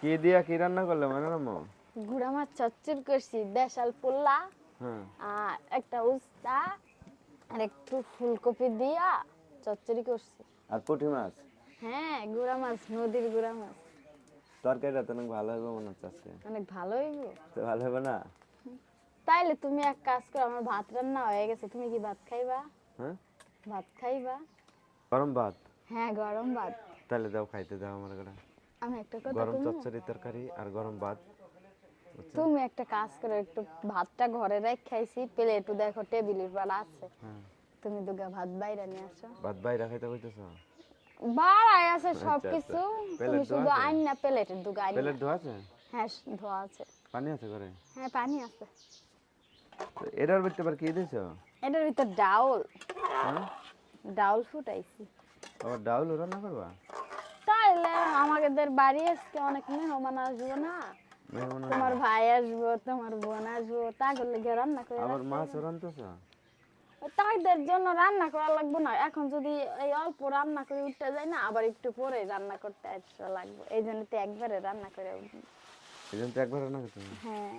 কি দিয়া কি রান্না করলে মানে রাম্মু গুড়া মাছ চচ্চড়ি করছি দেশাল পোল্লা হ্যাঁ। আর একটা উস্তা আর একটু ফুলকপি দিয়া চচ্চড়ি করছি। আর পুঁটি মাছ? হ্যাঁ গুড়া মাছ নদীর গুড়া মাছ। তরকারিটা তো অনেক ভালো হবে মনে হচ্ছে আজকে। অনেক ভালো হইব। তো ভালো হবে না? তাইলে তুমি এক কাজ করো আমার ভাত রান্না হয়ে গেছে তুমি কি ভাত খাইবা? হ্যাঁ? ভাত খাইবা? গরম ভাত? হ্যাঁ গরম ভাত। তাহলে দাও খাইতে দাও আমার করে আমি একটা কথা গরম চচ্চড়ি তরকারি আর গরম ভাত তুমি একটা কাজ করো একটু ভাতটা ঘরে রেখ খাইছি প্লেটও দেখো টেবিলের পর আছে। হ্যাঁ। তুমি দুগা ভাত বাইরে নিয়ে আসো। ভাত বাইরে খাইতে কইতেছ? বাড়াই আছে আচ্ছা, সবকিছু আচ্ছা। তুমি শুধু আইন না প্লেটের দুগা আইন। প্লেট ধোয়া আছে? হ্যাঁ ধোয়া আছে। পানি আছে ঘরে? হ্যাঁ পানি আছে। এটার ভিতরে আবার কি দিছো? এটার ভিতর ডাউল। হ্যাঁ? ডাউল ফুটাইছি। আবার ডাউল রান্না করবা? তাইলে আমাদের বাড়ি আজকে অনেক মেহমান আসব না? তোমার ভাই আসব তোমার বোন আসব তা করলে গিয়ে রান্না করে আবার মাছ রান্তেছ তাদের জন্য রান্না করা লাগবে না। এখন যদি এই অল্প রান্না করে উঠতে যায় না আবার একটু পরে রান্না করতে আসা লাগবে। এই জন্য তো একবারে রান্না করে উঠবো। এই জন্য তো একবার রান্না করতে। হ্যাঁ।